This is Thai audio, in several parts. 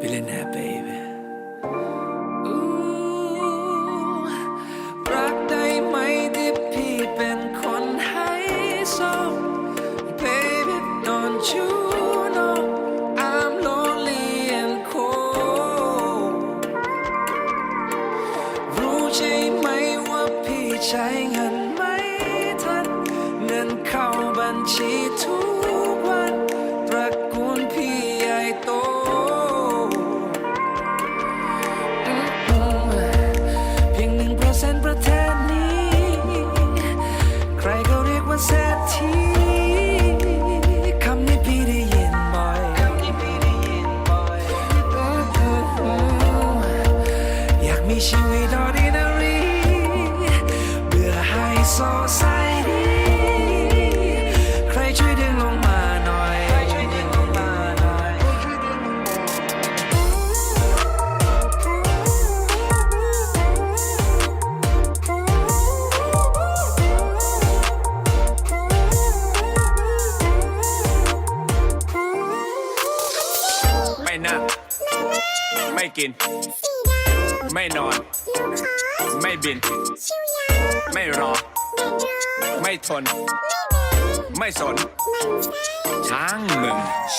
Billionaire baby รักได้ไหมที่พี่เป็นคนให้สอง Baby don't you know I'm lonely and cold รู้ใช่ไหมว่าพี่ใช้เงินไหม่ทัน เงินเข้าบัญชีทุก นั่ง ไม่กิน ไม่นอน ไม่บิน ไม่รอ ไม่ทน ไม่สน ช้างมึง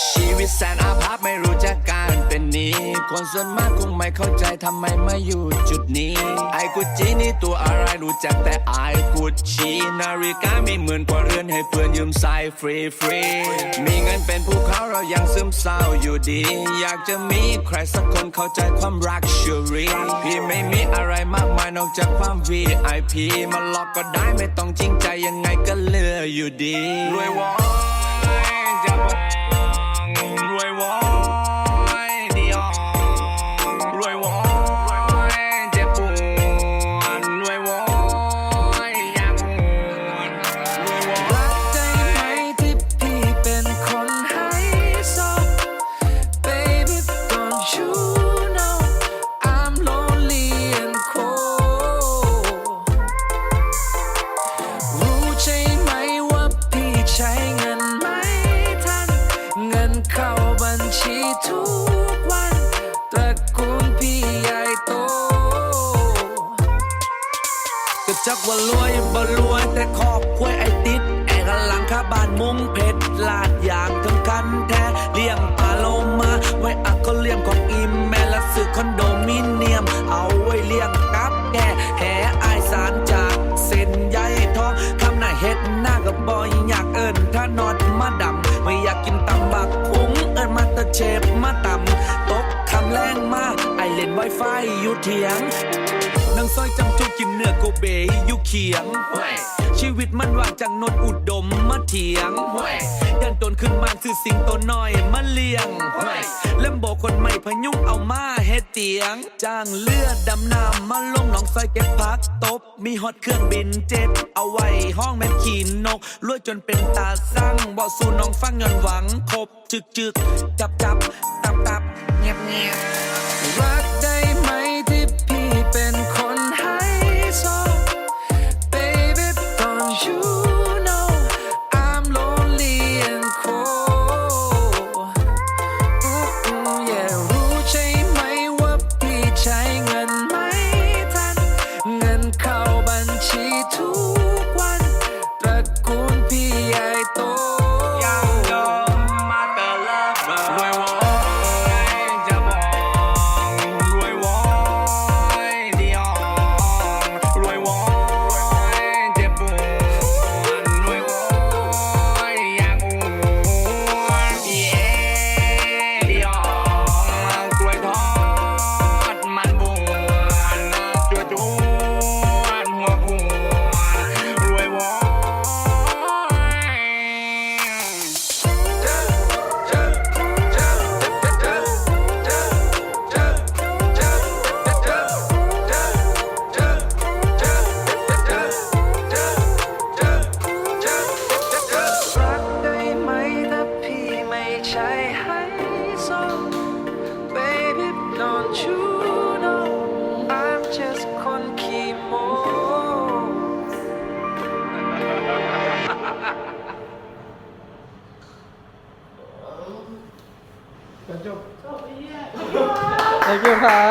ชีวิตแสนอาภัพไม่รู้จักการ นนี้ คนส่วนมากคงไม่เข้าใจทำไมมาอยู่จุดนี้ ไอ้กุจีนี่ตัวอะไรรู้จักแต่ไอ้กุชีนาฬิกาไมีหมื่นกว่าเรือนให้เพื่อนยืมใส่ฟรีฟรีมีเงินเป็นภูเขาเรายังซึมเศร้าอยู่ดี อยากจะมีใครสักคนเข้าใจความรักชูรีพี่ไม่มีอะไรมากมายนอกจากความ VIP มาหลอกก็ได้ไม่ต้องจริงใจยังไงก็เลืออยู่ดีรวยวอยจะ ว่ารวยบ่รวยแต่ครอบครัวไอติดแอร์กันหลังคาบ้านมุ้งเพชรลาดยางทั้งคันแท้เลี้ยงปลาโลมาไว้อักก็เลี้ยงของอิมแม่และซื้อคอนโดมิเนียม เอาไว้เลี้ยงกับแก่แห่อสารจากเส้นใยทองคำหน้าเฮ็ดหน้ากับบอยอยากเอิ้นถ้านอดมาดำไม่อยากกินตำบักพุงเอิ้นมาตะเชฟมาตำตกคำแรงมาไอเล่นไวไฟอยู่เถียงนางซอยจำ กินเนื้อโกเบอยู่เขียง ชีวิตมันว่างจังนดอุดมมาเถียงยันตนขึ้นมาซื้อสิงโตน้อยมาเลี้ยงเล่มโบคนใหม่พยุงเอามาเฮ็ดเตียง จ้างเลือดดำน้ำมาลงหนองซอยเก็บพักตบ มีฮอตเครื่องบินเจ็ตเอาไว้ห้องแม่นขี่นกรวยจนเป็นตาสั่งบ่สู่น้องฟังย้อนหวังครบจึกจึกจับจับตับตับเงียบเงียบ จบจบไอ้เหี้ย thank you ครับ